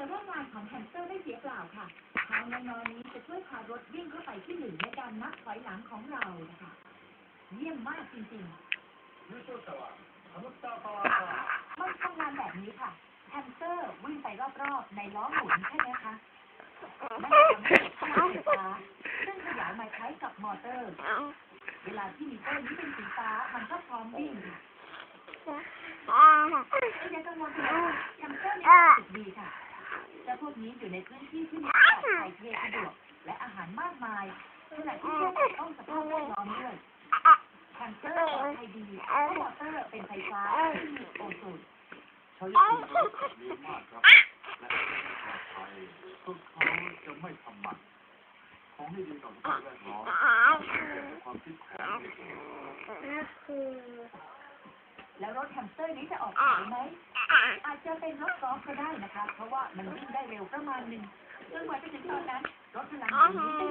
แต่ว่างานของแฮนเซอร์ไม่เสียเปล่าค่ะทางน้อยนี้จะช่วยพารถวิ่งเข้าไปที่หนึ่งในการนับถอยหลังของเราค่ะเยี่ยมมากจริงๆมันทำงานแบบนี้ค่ะแฮมสเตอร์วิ่งไปรอบๆในล้อหมุนใช่ไหมค่ทำให้ข้าวซึ่งขยายมาใช้กับมอเตอร์ เวลาที่มีเตอร์นี้เป็นสีฟ้ามันก็พร้อมวิ่งค่ะยังกังวลแฮมสเตอร์มีความสุขดีค่ะ กนี้อยู่ในพื้นที่ที่มีอากาศถ่ายเทสะดวกและอาหารมากมายขณะที่แก้ต้องสภาพแวดล้อมด้วยแฮมสเตอร์ปลอดภัยดีเพราะมอเตอร์เป็นไฟฟ้าที่มีโอโซนใช้คุณภาพดีมากครับและปลอดภัยพวกเขาจะไม่ทำมันของให้ดีต่อสภาพแวดล้อมเป็นความคิดของเด็กแล้วรถแฮมสเตอร์นี้จะออกขายไหมอา จะเป็นรถกอล์ฟก็ได้นะคะ เพราะว่ามันวิ่งได้เร็วประมาณหนึ่งจนกว่าจะถึงตอนนั้นรถพลังงานนี้